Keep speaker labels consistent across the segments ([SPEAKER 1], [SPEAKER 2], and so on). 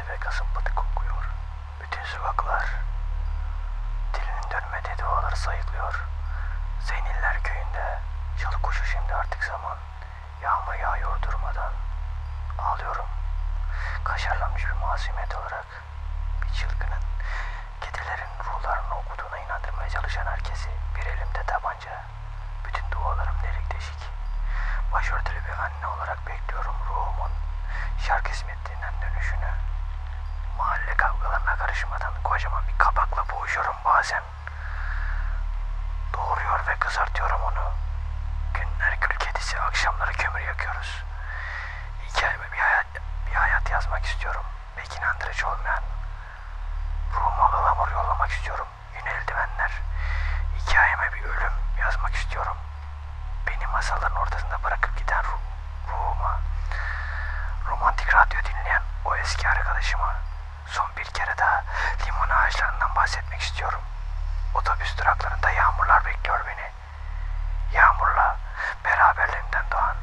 [SPEAKER 1] Kedi ve kasımpadı kokuyor. Bütün sokaklar dilinin dönmediği duaları sayıklıyor. Zeyniller köyünde çalı kuşu şimdi artık zaman. Yağmur yağıyor durmadan. Ağlıyorum. Kaşarlanmış bir masumiyet olarak bir çılgının kedilerin ruhlarını okuduğuna inandırmaya çalışan herkesi bir elimde tabanca. Bütün dualarım delik deşik. Başörtülü bir anne olarak bekliyorum ruhumun şarkı hizmetinden dönüşünü. Mahalle kavgalarına karışmadan kocaman bir kabakla boğuşuyorum bazen. Doğuruyor ve kızartıyorum onu. Günler gül kedisi, akşamları kömür yakıyoruz. Hikayeme bir hayat, bir hayat yazmak istiyorum. Pek inandırıcı olmayan. Ruhuma ılamur yollamak istiyorum. Yün eldivenler. Hikayeme bir ölüm yazmak istiyorum. Beni masalların ortasında bırakıp giden ruh, ruhuma. Romantik radyo dinleyen o eski arkadaşıma. Son bir kere daha limon ağaçlarından bahsetmek istiyorum. Otobüs duraklarında yağmurlar bekliyor beni. Yağmurla beraberliğimden doğan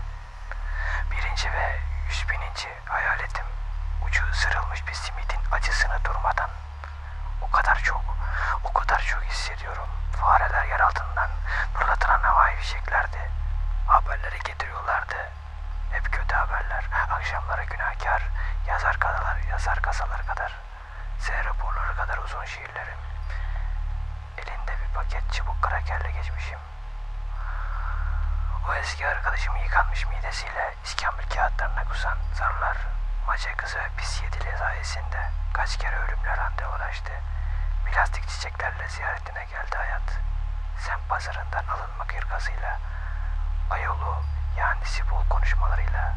[SPEAKER 1] birinci ve yüz bininci hayaletim ucu ısırılmış bir simidin acısını durmadan o kadar çok, o kadar çok hissediyorum. Fareler yer altından fırlatılan havai fişeklerdi. Haberleri getiriyorlardı. Hep kötü haberler. Akşamları günahkar, yazar kasalar, yazar kasalar kadar. Z raporları kadar uzun şiirlerim. Elinde bir paket çubuk krakerle geçmişim. O eski arkadaşımın yıkanmış midesiyle iskambil kağıtlarına kusan zarlar, maça kızı pis yedili sayesinde kaç kere ölümle randevulaştı. Plastik çiçeklerle ziyaretine geldi hayat. Sen pazarından alınma kırkasıyla, ayolu yani bol konuşmalarıyla,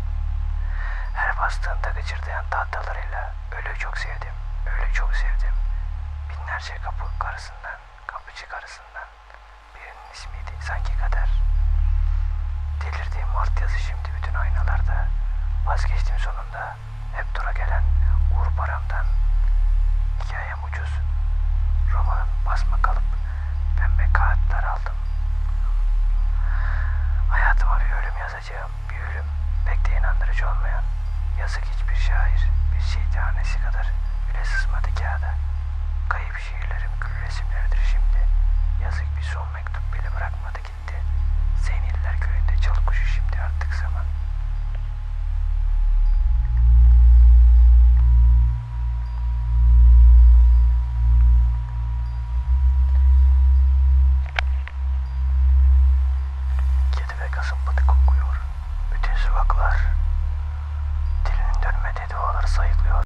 [SPEAKER 1] her bastığında gıcırdayan tahtalarıyla öyle çok sevdim, öyle çok sevdim. Binlerce kapı karısından, kapıcı karısından birinin ismiydi sanki kader. Delirdiğim mart yazı şimdi bütün aynalarda. Vazgeçtim sonunda. Hep dura gelen uğur paramdan. Hikayem ucuz. Romanın basma kalıp pembe kağıtlar aldım. Hayatıma bir ölüm yazacağım. Bir ölüm pek de inandırıcı olmayan. Yazık hiçbir şair bir şey tanesi kadar bile sızmadı kağıda. Kayıp şiirlerim gül resimleridir şimdi. Yazık bir son mektup bile bırakmadı gitti. Zeyniller köyünde çalı kuşu şimdi artık zaman. Kedi ve kasımpadı kokuyor. Bütün sokaklar